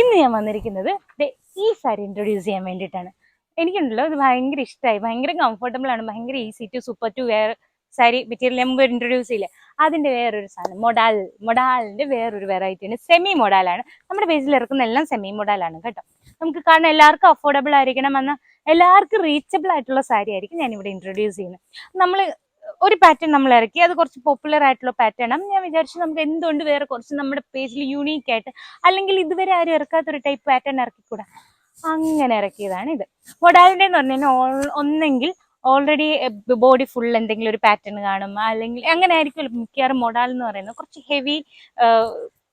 ഇന്ന് ഞാൻ വന്നിരിക്കുന്നത് ഈ സാരി ഇൻട്രൊഡ്യൂസ് ചെയ്യാൻ വേണ്ടിയിട്ടാണ്. എനിക്കുണ്ടല്ലോ ഇത് ഭയങ്കര ഇഷ്ടമായി ഭയങ്കര കംഫർട്ടബിൾ ആണ്. ഭയങ്കര easy to super to wear sari material മുമ്പ് ഇൻട്രൊഡ്യൂസ് ചെയ്യില്ല? അതിന്റെ വേറൊരു സാധനം മൊഡാൽ മൊഡാലിന്റെ വേറൊരു വെറൈറ്റി ആണ് സെമി മൊഡാലാണ് നമ്മുടെ പേജിൽ ഇറക്കുന്ന എല്ലാം സെമി മൊഡാലാണ് കേട്ടോ. നമുക്ക് കാരണം എല്ലാവർക്കും അഫോർഡബിൾ ആയിരിക്കണം എന്ന എല്ലാവർക്കും റീച്ചബിൾ ആയിട്ടുള്ള സാരി ആയിരിക്കും ഞാൻ ഇവിടെ ഇൻട്രൊഡ്യൂസ് ചെയ്യുന്നത്. നമ്മൾ ഒരു പാറ്റേൺ നമ്മൾ ഇറക്കി. അത് കുറച്ച് പോപ്പുലർ ആയിട്ടുള്ള പാറ്റേൺ ആണ്. ഞാൻ വിചാരിച്ചു നമുക്ക് എന്തുകൊണ്ട് വേറെ കുറച്ച് നമ്മുടെ പേജിൽ യൂണീക്ക് ആയിട്ട് അല്ലെങ്കിൽ ഇതുവരെ ആരും ഇറക്കാത്തൊരു ടൈപ്പ് പാറ്റേൺ ഇറക്കിക്കൂടാ? അങ്ങനെ ഇറക്കിയതാണ് ഇത്. മൊഡാലിന്റെ എന്ന് പറഞ്ഞാൽ കഴിഞ്ഞാൽ ഒന്നെങ്കിൽ ഓൾറെഡി ബോഡി ഫുൾ എന്തെങ്കിലും ഒരു പാറ്റേൺ കാണും. അല്ലെങ്കിൽ അങ്ങനെ ആയിരിക്കും മിക്കവാറും മൊഡാൽ എന്ന് പറയുന്നത് കുറച്ച് ഹെവി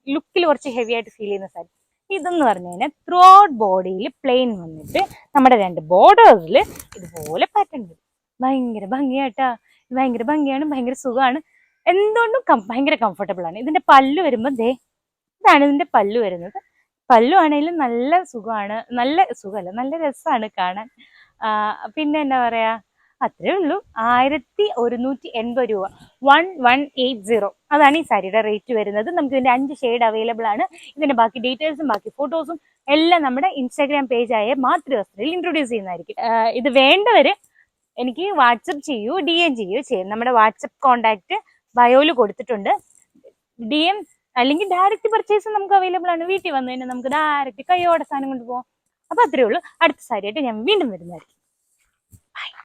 ലുക്കിൽ കുറച്ച് ഹെവി ആയിട്ട് ഫീൽ ചെയ്യുന്ന സാരി. ഇതെന്ന് പറഞ്ഞു കഴിഞ്ഞാൽ ത്രൂ ഔട്ട് ബോഡിയിൽ പ്ലെയിൻ വന്നിട്ട് നമ്മുടെ രണ്ട് ബോർഡേഴ്സിൽ ഇതുപോലെ പാറ്റേൺ വരും. ഭയങ്കര ഭംഗിയായിട്ടാ. ഭയങ്കര ഭംഗിയാണ് ഭയങ്കര സുഖമാണ്. എന്തുകൊണ്ടും ഭയങ്കര കംഫർട്ടബിൾ ആണ്. ഇതിന്റെ പല്ല് വരുമ്പോൾ ദേ ഇതാണ് ഇതിന്റെ പല്ല് വരുന്നത്. പല്ലു ആണെങ്കിലും നല്ല സുഖമാണ് നല്ല സുഖമല്ല നല്ല രസമാണ് കാണാൻ. പിന്നെ എന്താ പറയാ? അത്രേ ഉള്ളൂ. ആയിരത്തി ഒരുന്നൂറ്റി എൺപത് രൂപ. One one eight zero. അതാണ് ഈ സാരിയുടെ റേറ്റ് വരുന്നത്. നമുക്ക് ഇതിന്റെ അഞ്ച് ഷെയ്ഡ് അവൈലബിൾ ആണ്. ഇതിന്റെ ബാക്കി ഡീറ്റെയിൽസും ബാക്കി ഫോട്ടോസും എല്ലാം നമ്മുടെ ഇൻസ്റ്റാഗ്രാം പേജായ മാതൃവസ്ത്രയിൽ ഇൻട്രൊഡ്യൂസ് ചെയ്യുന്നതായിരിക്കും. ഇത് വേണ്ടവര് എനിക്ക് വാട്സപ്പ് ചെയ്യൂ ഡി എം ചെയ്യൂ ചെയ്യും. നമ്മുടെ വാട്സപ്പ് കോണ്ടാക്ട് ബയോയിൽ കൊടുത്തിട്ടുണ്ട്. ഡി എം അല്ലെങ്കിൽ ഡയറക്റ്റ് പർച്ചേസ് നമുക്ക് അവൈലബിൾ ആണ്. വീട്ടിൽ വന്നു കഴിഞ്ഞാൽ നമുക്ക് ഡയറക്റ്റ് കൈയോടെ സാധനം കൊണ്ട് പോകാം അപ്പൊ അത്രേ ഉള്ളൂ. അടുത്ത സാരിയായിട്ട് ഞാൻ വീണ്ടും വരുന്നതായിരിക്കും.